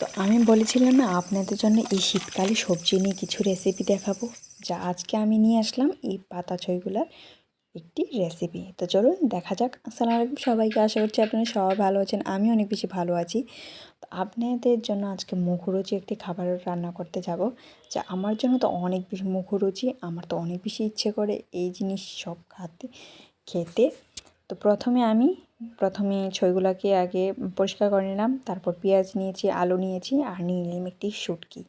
তো আমি বলেছিলাম না, আপনাদের জন্য এই শীতকালে সবজি নিয়ে কিছু রেসিপি দেখাবো। যা আজকে আমি নিয়ে আসলাম এই পাতা ছইগুলার একটি রেসিপি তো চলুন দেখা যাক। আসসালামু আলাইকুম সবাইকে। আশা করছি আপনারা সবাই ভালো আছেন। আমি অনেক বেশি ভালো আছি। তো আপনাদের জন্য আজকে মুখরুচি একটি খাবার রান্না করতে যাব। যা আমার জন্য তো অনেক বেশি মুখরুচি আমার তো অনেক বেশি ইচ্ছে করে এই জিনিস সব খাতে, খেতে। তো প্রথমে আমি প্রথমে ছইগুলোকে আগে পরিষ্কার করে নিলাম, তারপর পেঁয়াজ নিয়েছি, আলু নিয়েছি, আর নিয়ে নিলাম একটি শুটকি।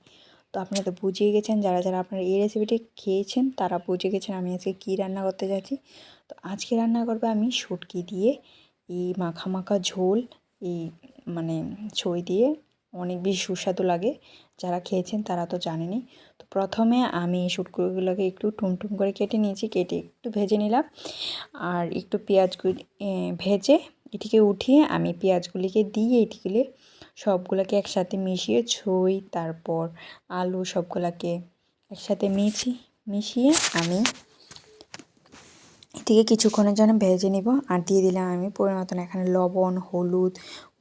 তো আপনারা তো বুঝিয়ে গেছেন, যারা যারা আপনারা এই রেসিপিটি খেয়েছেন, তারা বুঝে গেছেন আমি আজকে কী রান্না করতে যাচ্ছি। তো আজকে রান্না করব আমি শুটকি দিয়ে, এই মাখা মাখা ঝোল, এই মানে ছই দিয়ে, অনেক বেশি সুস্বাদু লাগে। যারা খেয়েছেন তারা তো জানেনই। তো প্রথমে আমি শুটকুগুলোকে একটু টুমটুম করে কেটে নিয়েছি, কেটে একটু ভেজে নিলাম। আর একটু পেঁয়াজগুলি ভেজে এটিকে উঠিয়ে আমি পেঁয়াজগুলিকে দিয়ে এটিগুলি সবগুলোকে একসাথে মিশিয়ে, ছই, তারপর আলু সবগুলোকে একসাথে মিশি মিশিয়ে আমি এটিকে কিছুক্ষণের জন্য ভেজে নিব। আর দিয়ে দিলাম আমি পরিমতন এখানে লবণ, হলুদ,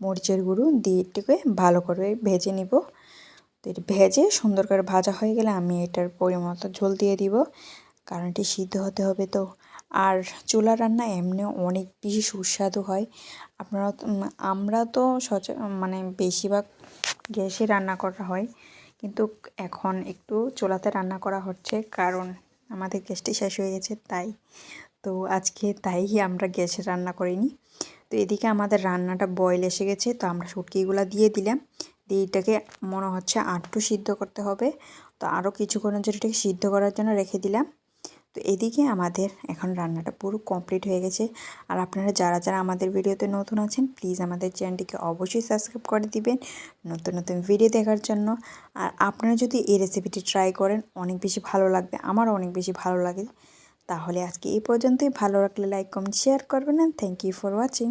মরিচের গুঁড়ো দিয়ে এটিকে ভালো করে ভেজে নিব। তো এটি ভেজে সুন্দর করে ভাজা হয়ে গেলে আমি এটার পরিমতো ঝোল দিয়ে দিব, কারণ এটি সিদ্ধ হতে হবে তো। আর চুলা রান্না এমনি অনেক বেশি সুস্বাদু হয়। আপনারা আমরা তো সচ মানে বেশিরভাগ গ্যাসে রান্না করা হয়, কিন্তু এখন একটু চুলাতে রান্না করা হচ্ছে, কারণ আমাদের গ্যাসটি শেষ হয়ে গেছে, তাই। তো আজকে তাই আমরা গ্যাসে রান্না করিনি। তো এদিকে আমাদের রান্নাটা বয়েল এসে গেছে, তো আমরা শুটকিগুলো দিয়ে দিলাম। দিয়ে এটাকে মনে হচ্ছে আটটু সিদ্ধ করতে হবে। তো আরও কিছুক্ষণের জন্য এটাকে সিদ্ধ করার জন্য রেখে দিলাম। তো এদিকে আমাদের এখন রান্নাটা পুরো কমপ্লিট হয়ে গেছে। আর আপনারা যারা যারা আমাদের ভিডিওতে নতুন আছেন প্লিজ আমাদের চ্যানেলটিকে অবশ্যই সাবস্ক্রাইব করে দিবেন নতুন নতুন ভিডিও দেখার জন্য। আর আপনারা যদি এই রেসিপিটি ট্রাই করেন, অনেক বেশি ভালো লাগবে, আমারও অনেক বেশি ভালো লাগে। তাহলে আজকে এই পর্যন্তই। ভালো লাগলে লাইক কমেন্ট শেয়ার করবেন। Thank you for watching